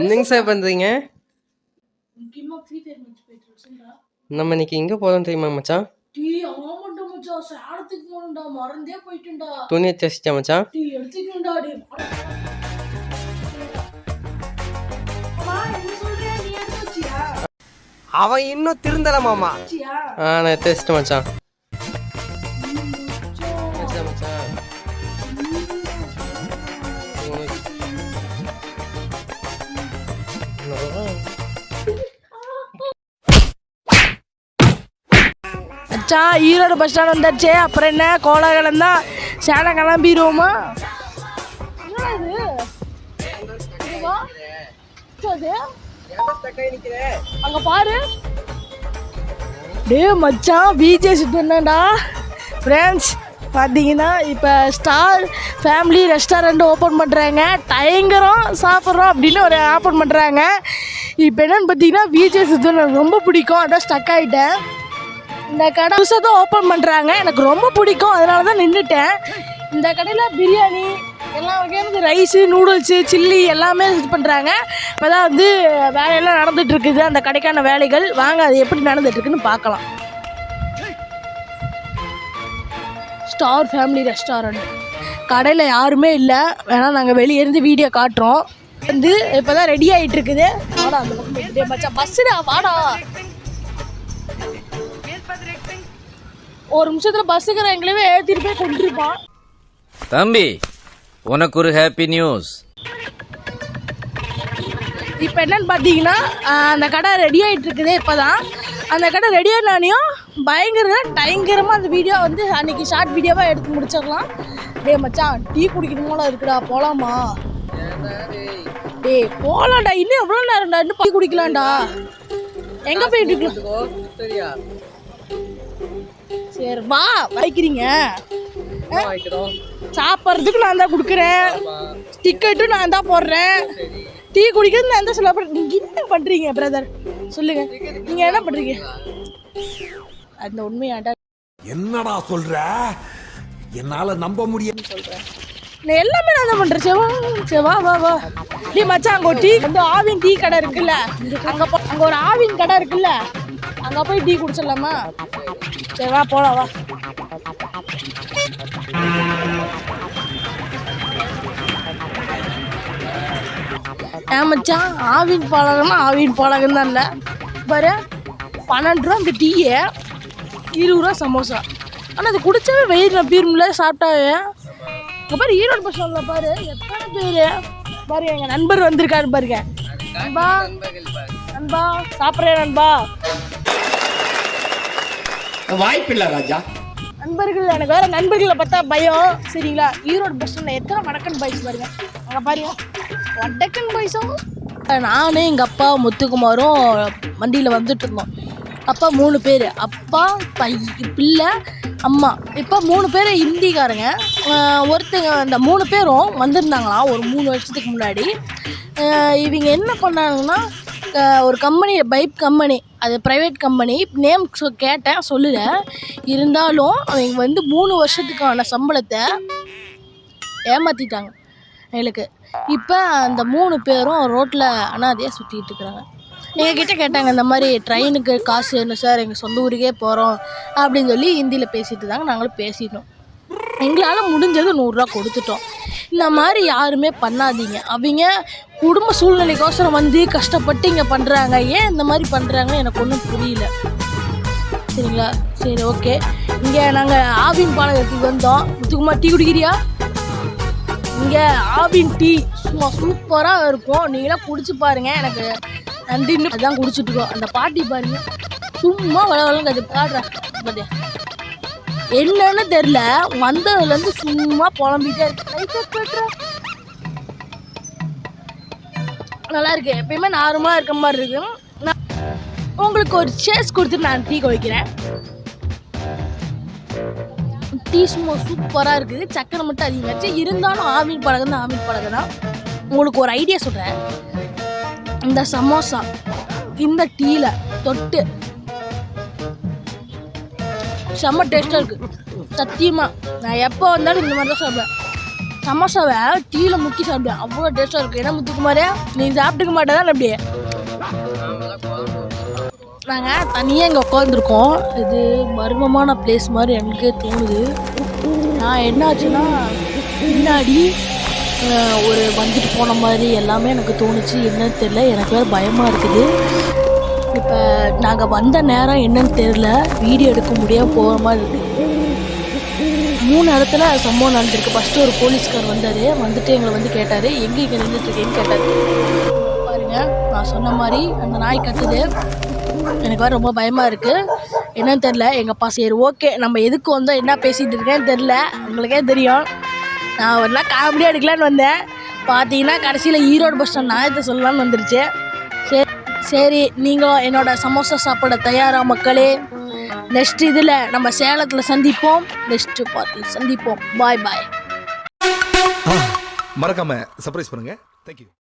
என்னங்க சார் பண்ணுறீங்க நம்ம இன்னைக்கு எங்கே போகிறோம் தெரியுமா மச்சான்? டீ ஆமாண்டா மச்சான். அவன் இன்னும் திருந்தல மாமா. ஆ நான் மச்சான் மச்சான். மச்சான் ஈரோடு பஸ் ஸ்டாண்ட் வந்தாச்சு. அப்புறம் என்ன? கோலாகலம் தான் சேலம் கிளம்பிடுவோமா அங்க பாரு. டே மச்சான் பிஜே சுத்தண்டா ஃப்ரெண்ட்ஸ் பார்த்தீங்கன்னா இப்போ ஸ்டார் ஃபேமிலி ரெஸ்டாரண்ட் ஓப்பன் பண்ணுறாங்க பயங்கரம் சாப்பிட்றோம் அப்படின்னு ஒரு ஓப்பன் பண்ணுறாங்க இப்போ என்னன்னு பார்த்தீங்கன்னா பிஜே சுத்தன் ரொம்ப பிடிக்கும். அதான் ஸ்டக் ஆகிட்டேன் இந்த கடை புதுசாக தான் ஓப்பன் பண்ணுறாங்க எனக்கு ரொம்ப பிடிக்கும். அதனால தான் நின்றுட்டேன் இந்த கடையில் பிரியாணி எல்லா வகையான ரைஸு நூடுல்ஸு சில்லி எல்லாமே இது பண்ணுறாங்க இப்போ தான் வந்து வேலையெல்லாம் நடந்துகிட்ருக்குது அந்த கடைக்கான வேலைகள். வாங்க அது எப்படி நடந்துகிட்ருக்குன்னு பார்க்கலாம். ஸ்டார் ஃபேமிலி ரெஸ்டாரண்ட் கடையில் யாருமே இல்லை. வேணால் நாங்கள் வெளியே இருந்து வீடியோ காட்டுறோம். வந்து இப்போ தான் ரெடி ஆகிட்டு இருக்குது வாடா அந்த பக்கம் பஸ்ஸுடா வாடா. ஒரு நிமிஷத்துல பஸ்ஸுக்கு எங்களையுமே ஏற்றிட்டு போய் கொண்டிருப்பான் தம்பி உனக்கு ஒரு ஹாப்பி நியூஸ் இப்போ என்னன்னு பார்த்தீங்கன்னா அந்த கடை ரெடி ஆகிட்டு இருக்குது இப்போ தான் அந்த கடை ரெடி ஆனானையும் பயங்கர பயங்கரமாக அந்த வீடியோ வந்து அன்னைக்கு ஷார்ட் வீடியோவாக எடுத்து முடிச்சிடலாம். டேய் மச்சான் டீ குடிக்கணுமோல இருக்குடா போகலாமா டேய் போகலாம்டா இன்னும் எவ்வளோ நேரம்டா இன்னும் டீ குடிக்கலாம்டா. எங்கே போயிட்டு இருக்கலாம் சரி வா வைக்கிறீங்க. சாப்பிட்றதுக்கு நான் தான் கொடுக்குறேன். டிக்கெட்டும் நான் தான் போடுறேன். டீ குடிக்கிறது நான் தான் சொல்ல போகிறேன் நீங்கள் என்ன பண்ணுறீங்க பிரதர் சொல்லுங்கள் நீங்கள் என்ன பண்ணுறீங்க அந்த உண்மையாண்டா என்னடா சொல்ற? என்னால நம்ப முடியல நான் எல்லாமே நான் தான் பண்ணுறேன் செவா செவா வா வா டீ மச்சான் அங்கே ஒரு டீ வந்து ஆவின் டீ கடை இருக்குல்ல. அங்கே போ அங்கே ஒரு ஆவின் கடை இருக்குல்ல. அங்கே போய் டீ குடிச்சிடலாமா? சரி வா போகலாம் வா. ஏன் ஆவின் பழகம்னா ஆவின் பழகம் தான் இல்லை. பாரு பன்னெண்டு ரூபா அந்த டீயை இருபது ரூபா சமோசா. ஆனால் அது குடிச்சாவே வெயில் நம்பிடும்ல சாப்பிட்டாவே. இப்போ பாரு ஈரோடு பஸ் சொல்ல பாரு எத்தனை பேர்? பாரு எங்கள் நண்பர் வந்திருக்காரு பாருங்க. நண்பா நண்பா சாப்பிட்றேன் நண்பா. வாய்ப்பில்லை ராஜா. நண்பர்கள் எனக்கு வேற நண்பர்களை பார்த்தா பயம். சரிங்களா? ஈரோடு பஸ் ஸ்டாண்டில் எத்தனை வடக்கன் பாய்ஸ் பாருங்க. அங்கே பாருங்க. வடக்கன் பாய்ஸும் நானும் எங்கள் அப்பா முத்துக்குமாரும் வண்டியில் வந்துட்டு இருந்தோம். அப்பா மூணு பேர். அப்பா பை பிள்ளை அம்மா. இப்போ மூணு பேர் ஹிந்திக்காரங்க. ஒருத்தங்க அந்த மூணு பேரும் வந்திருந்தாங்களாம் ஒரு மூணு வருஷத்துக்கு முன்னாடி. இவங்க என்ன பண்ணாங்கன்னா ஒரு கம்பெனி பைப் கம்பெனி அது ப்ரைவேட் கம்பெனி நேம் சொ கேட்டேன் சொல்லல இருந்தாலும் அவங்க வந்து மூணு வருஷத்துக்கான சம்பளத்தை ஏமாற்றிட்டாங்க எங்களுக்கு இப்போ அந்த மூணு பேரும் ரோட்டில் அனாதையாக சுற்றிட்டு இருக்கிறாங்க. எங்ககிட்ட கேட்டாங்க இந்த மாதிரி ட்ரெயினுக்கு காசு வேணும் சார் எங்கள் சொந்த ஊருக்கே போகிறோம் அப்படின்னு சொல்லி ஹிந்தியில் பேசிட்டு இருந்தாங்க. நாங்களும் பேசிட்டோம். எங்களால் முடிஞ்சது நூறுரூவா கொடுத்துட்டோம். இந்த மாதிரி யாருமே பண்ணாதீங்க. அவங்க குடும்ப சூழ்நிலைக்கோசரம் வந்து கஷ்டப்பட்டு இங்கே பண்ணுறாங்க ஏன் இந்த மாதிரி பண்ணுறாங்கன்னு எனக்கு ஒன்றும் புரியல. சரிங்களா? சரி ஓகே இங்கே நாங்கள் ஆவின் பாலகத்துக்கு வந்தோம். முத்துக்குமார் டீ குடிக்கிறியா? இங்கே ஆவின் டீ சும்மா சூப்பராக இருக்கும். நீங்களாம் குடிச்சு பாருங்கள் எனக்கு நன்றின்னு அதான் குடிச்சுட்டுருக்கோம் அந்த பாட்டி பாருங்க. சும்மா வள வளங்க அது பாடுறா என்னன்னு தெரில வந்ததுலேருந்து சும்மா புலம்பிட்டே இருக்கு. நல்லா இருக்கு. எப்பயுமே நார்மலாக இருக்க மாதிரி இருக்கு. நான் உங்களுக்கு ஒரு சேஸ் கொடுத்துட்டு நான் டீ குடிக்கிறேன். டீ சும்மா சூப்பராக இருக்குது. சக்கரை மட்டும் அதிகமாச்சு. இருந்தாலும் ஆவின் பழகம் தான் ஆவின் பழகம் தான் உங்களுக்கு ஒரு ஐடியா சொல்கிறேன் இந்த சமோசா இந்த டீயில் தொட்டு செம்ம டேஸ்ட்டாக இருக்குது சத்தியமாக நான் எப்போ வந்தாலும் இந்த மாதிரி தான் சாப்பிடுவேன் சமோசாவை டீயில் முக்கி சாப்பிடுவேன். அவ்வளோ டேஸ்ட்டாக இருக்குது ஏன்னா முத்துக்குமாரே நீ சாப்பிட்டுக்க மாட்டேதான் அப்படியே நாங்கள் தனியாக இங்கே உட்காந்துருக்கோம் இது மர்மமான பிளேஸ் மாதிரி எனக்கு தோணுது. நான் என்னாச்சுன்னா பின்னாடி ஒரு வந்துட்டு போன மாதிரி எல்லாமே எனக்கு தோணுச்சு. என்னன்னு தெரில எனக்கு வேறு பயமாக இருக்குது. இப்போ நாங்கள் வந்த நேரம் என்னன்னு தெரில வீடியோ எடுக்க முடியாமல் போகிற மாதிரி இருக்குது மூணு இடத்துல சம்பவம் நடந்திருக்கு. ஃபஸ்ட்டு ஒரு போலீஸ்கார் வந்தார். வந்துட்டு எங்களை வந்து கேட்டார். எங்கே இங்கே நின்றுட்டுருக்கேன்னு கேட்டார். பாருங்கள் நான் சொன்ன மாதிரி அந்த நாய் கத்துது. எனக்கு வேறு ரொம்ப பயமாக இருக்குது என்னன்னு தெரில எங்கள் அப்பா சரி ஓகே. நம்ம எதுக்கு வந்தோம்? என்ன பேசிகிட்டு இருக்கேன்னு தெரில உங்களுக்கே தெரியும். நான் ஒரு நாள் காமெடியாக எடுக்கலான்னு வந்தேன். பார்த்தீங்கன்னா கடைசியில் ஈரோடு பஸ் ஸ்டாண்ட் நாயத்தை சொல்லலான்னு வந்துருச்சு. சரி நீங்களும் என்னோட சமோசா சாப்பிட தயாரா மக்களே? நெக்ஸ்ட் இதில் நம்ம சேலத்தில் சந்திப்போம். நெக்ஸ்ட் பார்ட்டில் சந்திப்போம். பாய் பாய் மறக்காம சர்ப்ரைஸ் பண்ணுங்க. தேங்க்யூ